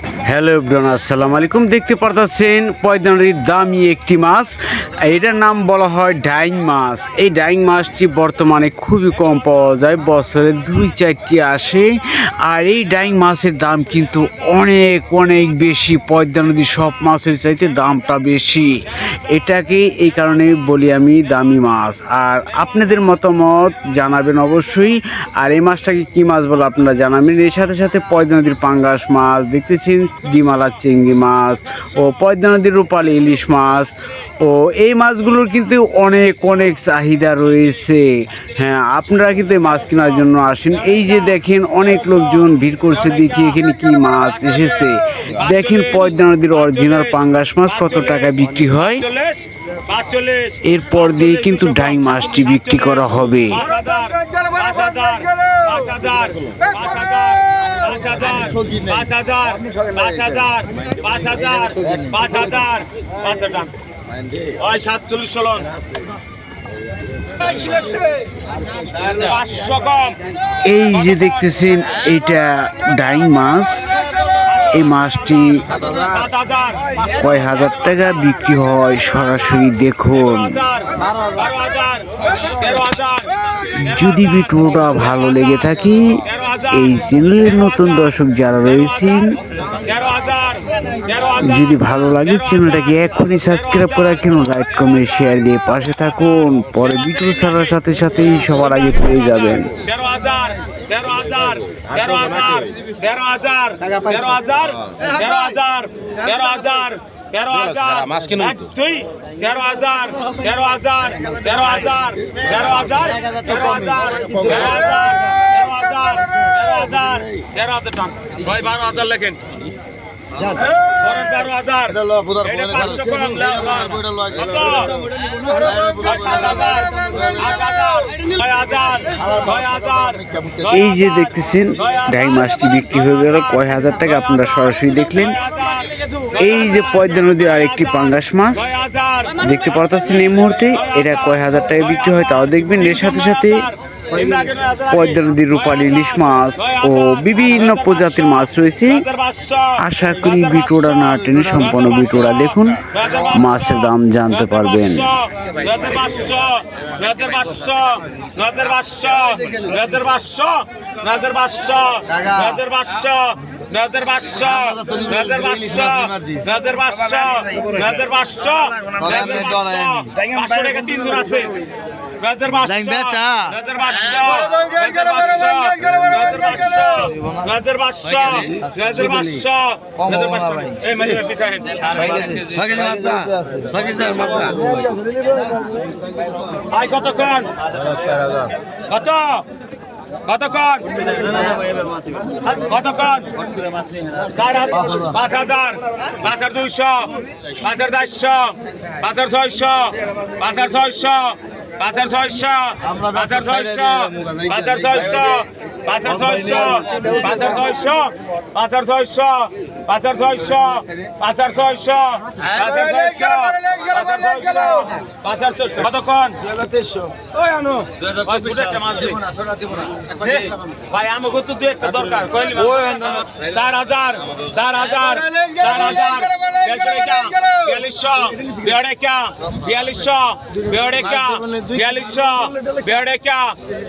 Hello everyone, আসসালামু আলাইকুম। দেখতে পারতেছেন পয়দানির দামি একটি মাছ। এটার নাম বলা হয় ডাইং মাছ। এই ডাইং মাছটি বর্তমানে খুবই কম পাওয়া যায়, বছরে দুই চারটি আসে। আর এই ডাইং মাছের দাম কিন্তু অনেক অনেক বেশি। পয়দা নদীর সব মাছের চাইতে দামটা বেশি। এটাকে এই কারণে বলি আমি দামি মাছ। আর আপনাদের মতামত জানাবেন অবশ্যই। আর এই মাছটাকে কী মাছ বলে আপনারা জানাবেন। এর সাথে সাথে পয়দা নদীর পাঙ্গাস মাছ দেখতেছেন ডিমালা চিংড়ি মাছ, ও পয়দা নদীর রূপালী ইলিশ মাছ, ও এই মাছগুলোর কিন্তু অনেক অনেক চাহিদা রয়েছে। হ্যাঁ আপনারা কিন্তু মাছ কেনার জন্য আসেন। এই যে দেখেন, অনেক লোকজন ভিড় করছে, দেখি এখানে কি মাছ এসেছে। দেখেন পয়দা নদীর অরিজিনাল পাঙ্গাস মাছ কত টাকা বিক্রি হয়। এরপর দিয়ে কিন্তু ডাইং মাছটি বিক্রি করা হবে। পাঁচ হাজার পাঁচ হাজার পাঁচ হাজার পাঁচ হাজার এই যে দেখতেছেন এটা ডাইং মাছ। এই মাছটি কয় হাজার টাকা বিক্রি হয় সরাসরি দেখুন। যদি ভিডিওটা ভালো লেগে থাকে, এই চ্যানেলের নতুন দর্শক যারা রয়েছেন তেরো হাজার তেরো হাজার যদি ভালো লাগে চ্যানেলটাকে এখনই সাবস্ক্রাইব করে রাখুন লাইক কমেন্ট শেয়ার দিয়ে পাশে থাকুন পরে ভিডিও ছাড়ার সাথে সাথেই সবার আগে পেয়ে যাবেন তেরো হাজার তেরো হাজার তেরো হাজার তেরো হাজার তেরো হাজার তেরো হাজার তেরো হাজার তেরো হাজার তেরো হাজার ভাই বারো হাজার লেখেন এই যে দেখতেছেন ডাই মাছটি বিক্রি হয়ে গেল কয় হাজার টাকা আপনারা সরাসরি দেখলেন এই যে পদ্মা নদীর আরেকটি পাঙ্গাস মাছ দেখতে পারতেছেন এই মুহূর্তে এটা কয় হাজার টাকা বিক্রি হয় তাও দেখবেন এর সাথে সাথে পদ্মানদীর রূপালী ইলিশ মাছ ও বিভিন্ন প্রজাতির মাছ রয়েছে। আশা করি বিটোড়া না টেনে সম্পন্ন বিটোড়া দেখুন। মাছের দাম জানতে পারবেন। তিনজন আছে কতক্ষণ কত কতক্ষণ কতক্ষণ চার পাঁচ হাজার পাঁচ হাজার দুইশো পাঁচ হাজার চারশো পাঁচ হাজার ছয়শো পাঁচ হাজার ছয়শো পাঁচার ছয়শো পাঁচার ছয়শো পাঁচার ছয়শো পাঁচার ছয়শো পাঁচার ছয়শো পাঁচার ছয়শো। পাঁচার ছয়শো পাঁচার ছয়শো পাঁচার ছয়শো পাঁচার ছয়শো পাঁচার ছয়শো। কতক্ষণ? ভাই আমাকে তো দু একটা দরকার চার হাজার চার হাজার চার হাজার বিয়াল্লিশশো বেড়েকা বিয়াল্লিশশো বেড়েকা বিয়াল্লিশশো বেড়েকা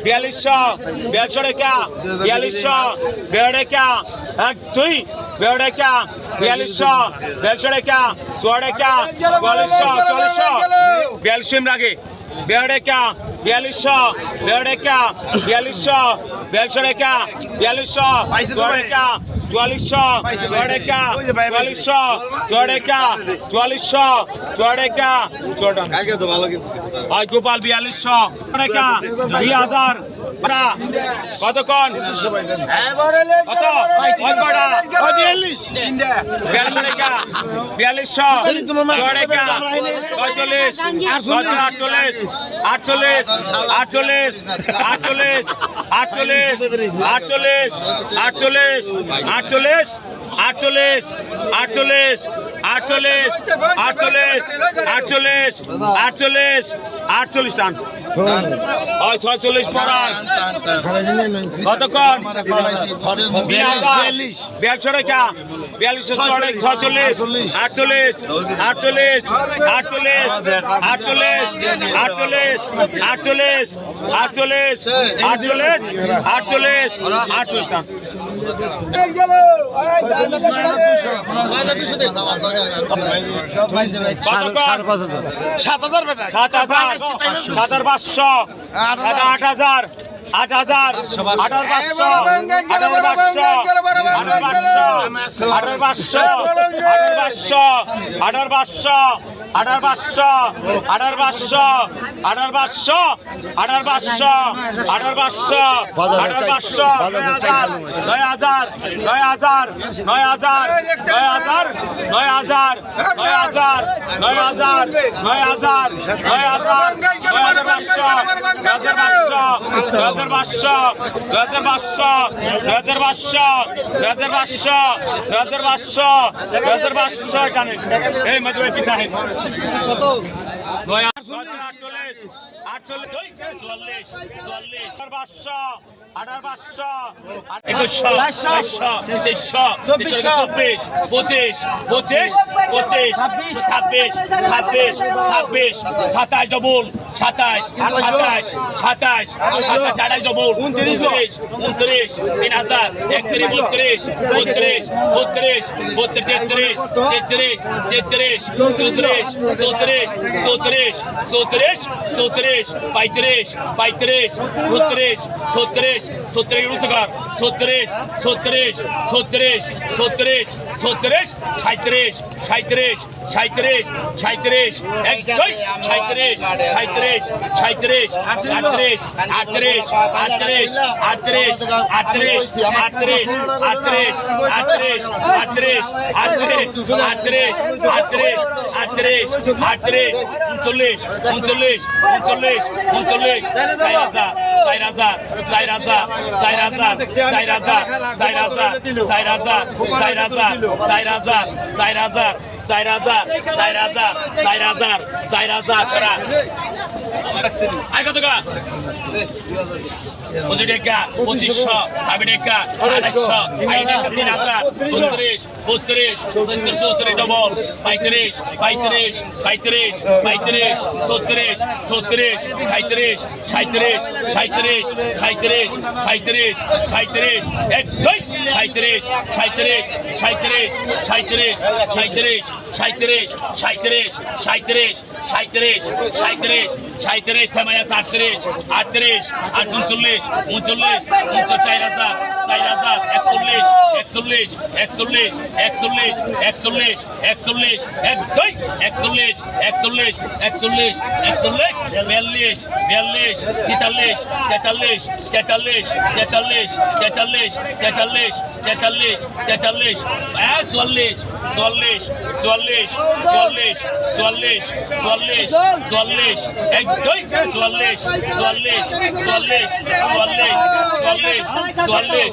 বিয়াল্লিশশো বেড়েকা বিয়াল্লিশশো বেড়েকা এক দুই। বিয়াডেকা বিয়াল্লিশশো চুয়াল্লিশশো চল্লিশশো বিয়াল্লিশ রাগে। বেড়েকা বিয়াল্লিশশো বেড়েকা বিয়াল্লিশশো বিয়াল্লিশশো রেখা কতক্ষণ? বিয়াল্লিশ। রেখা বিয়াল্লিশশো আটচল্লিশ আটচল্লিশ আটচল্লিশ আটচল্লিশ আটচল্লিশ আটচল্লিশ আটচল্লিশ আটচল্লিশ আটচল্লিশ আটচল্লিশ আটচল্লিশ আটচল্লিশ আটচল্লিশ আটচল্লিশ আটচল্লিশ টান ছয়চল্লিশ পড়ান কতক্ষণ বিয়াল্লিশ রেখা বিয়াল্লিশ ছয়চল্লিশ আটচল্লিশ আটচল্লিশ আটচল্লিশ আটচল্লিশ আটচল্লিশ আটচল্লিশ আটচল্লিশ আটচল্লিশ আটচল্লিশ আটচল্লিশ টান সাত হাজার সাত হাজার পাঁচশো আট হাজার। আট হাজার আট হাজার পাঁচশো আঠারো পাঁচশো আঠারো পাঁচশো আঠারো পাঁচশো আঠারো পাঁচশো আঠারো পাঁচশো আঠারো পাঁচশো আঠারো পাঁচশো আঠারো পাঁচশো নয় হাজার নয় হাজার নয় হাজার নয় হাজার নয় হাজার নয় হাজার নয় হাজার নয় হাজার নয় হাজার নয় হাজার পাঁচশো নয় হাজার পাঁচশো নয় হাজার পাঁচশো নয় হাজার পাঁচশো নয় হাজার পাঁচশো নয় হাজার পাঁচশো নয় হাজার পাঁচশো এখানে। এই মাঝে হে নয় আটশো আটচল্লিশ আটচল্লিশ চুয়াল্লিশ চুয়াল্লিশ। পাঁচশো আঠারো পাঁচশো একুশশো বাইশশো তেইশশো চব্বিশশো চব্বিশ পঁচিশ পঁচিশ পঁচিশ ছাব্বিশ ছাব্বিশ ছাব্বিশ সাতাশ ডবল সাতাশ সাতাশ সাতাশ সাতাশ আঠাশ ডবল উনত্রিশ উনত্রিশ তিন হাজার একত্রিশ বত্রিশ বত্রিশ বত্রিশ বত্রিশ তেত্রিশ তেত্রিশ তেত্রিশ চৌত্রিশ চৌত্রিশ চৌত্রিশ চৌত্রিশ চৌত্রিশ পঁয়ত্রিশ পঁয়ত্রিশ ছত্রিশ ছত্রিশ ছত্রিশ উনসকার ছত্রিশ ছত্রিশ ছত্রিশ ছত্রিশ ছত্রিশ সাঁত্রিশ সাঁত্রিশ সাঁত্রিশ সাঁত্রিশ এক দুই সাঁত্রিশ সাঁত্রিশ সাঁত্রিশ আটত্রিশ আটত্রিশ আটত্রিশ আটত্রিশ আটত্রিশ আটত্রিশ আটত্রিশ আটত্রিশ আটত্রিশ আটত্রিশ আটত্রিশ আটত্রিশ আটত্রিশ আটত্রিশ উনচল্লিশ উনচল্লিশ উনচল্লিশ উনচল্লিশ চার হাজার চার হাজার চার হাজার চার হাজার চার হাজার চার হাজার চার হাজার চার হাজার চার হাজার চার হাজার চার হাজার চার হাজার চার হাজার সারা আয় কত পঁচিশ টাকা পঁচিশশো ছাব্বিশ টাকা আড়াইশো আড়াই টাকা তিন হাজার বত্রিশ বত্রিশ বত্রিশ চৌত্রিশ ডবল পঁয়ত্রিশ পঁয়ত্রিশ পঁয়ত্রিশ পঁয়ত্রিশ ছত্রিশ ছত্রিশ সাঁত্রিশ সাঁত্রিশ সাঁত্রিশ সাঁত্রিশ সাঁত্রিশ সাঁত্রিশ এক দুই সাঁত্রিশ সাঁত্রিশ সাঁত্রিশ সাঁত্রিশ সাঁত্রিশ সাঁত্রিশ সাঁত্রিশ সাঁত্রিশ সাঁত্রিশ সাঁত্রিশ সাঁত্রিশ থামাইয়া আটত্রিশ আটত্রিশ আট উনচল্লিশ উনচল্লিশ চার হাজার। চার হাজার একচল্লিশ একচল্লিশ একচল্লিশ একচল্লিশ এক দুই একচল্লিশ একচল্লিশ একচল্লিশ একচল্লিশ বিয়াল্লিশ বিয়াল্লিশ তেতাল্লিশ তেতাল্লিশ তেতাল্লিশ তেতাল্লিশ তেতাল্লিশ তেতাল্লিশ তেতাল্লিশ তেতাল্লিশ হ্যাঁ চুয়াল্লিশ চুয়াল্লিশ চুয়াল্লিশ চুয়াল্লিশ চুয়াল্লিশ চুয়াল্লিশ চুয়াল্লিশ এক দুই চুয়াল্লিশ চুয়াল্লিশ চুয়াল্লিশ চুয়াল্লিশ চুয়াল্লিশ চুয়াল্লিশ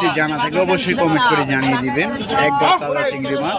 যদি জানা থাকে অবশ্যই কমেন্ট করে জানিয়ে দিবেন। একবার তাজা চিংড়ি মাছ।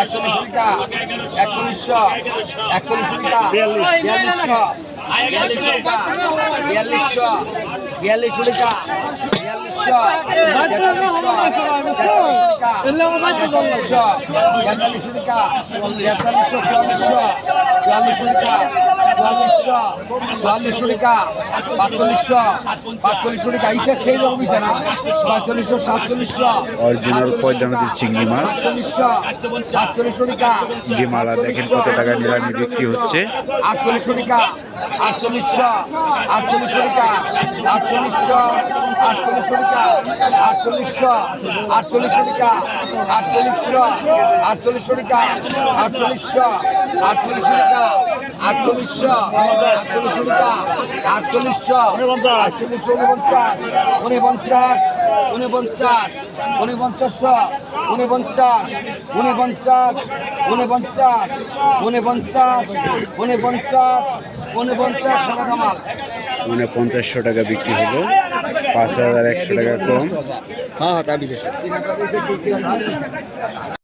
একচল্লিশ বিঘা একচল্লিশশো একচল্লিশ বিঘা বিয়াল্লিশশো বিয়াল্লিশশো বিয়াল্লিশশো বিয়াল্লিশ বিঘা বিয়াল্লিশ তেতাল্লিশশো টাকা তেতাল্লিশশো চুয়াল্লিশশো চুয়াল্লিশশো টাকা চুয়াল্লিশশো চুয়াল্লিশশো টাকা পাঁচচল্লিশশো পাঁচচল্লিশশো টাকা ইসে সেই রকমই না ছয়চল্লিশশো সাতচল্লিশশো অরিজিনাল পয়দা নদীর চিংড়ি মাছ। সাতচল্লিশশো সাতচল্লিশশো টাকা ডিমালা দেখেন কত টাকা নিলামি বিক্রি হচ্ছে। আটচল্লিশশো টাকা আটচল্লিশশো আটচল্লিশশো টাকা, আটচল্লিশশো আটচল্লিশশো টাকা, আটচল্লিশশো আটচল্লিশশো টাকা, আটচল্লিশশো আটচল্লিশশো টাকা, আটচল্লিশশো আটচল্লিশশো টাকা, আটচল্লিশশো আটচল্লিশশো টাকা, আটচল্লিশশো আটচল্লিশশো উনপঞ্চাশ উনপঞ্চাশ উনপঞ্চাশশো, উনপঞ্চাশ উনপঞ্চাশ উনপঞ্চাশ উনপঞ্চাশ উনপঞ্চাশ উনপঞ্চাশ কামাল মানে পঞ্চাশশো টাকা বিক্রি হলো পাঁচ হাজার একশো টাকা কম। হ্যাঁ হ্যাঁ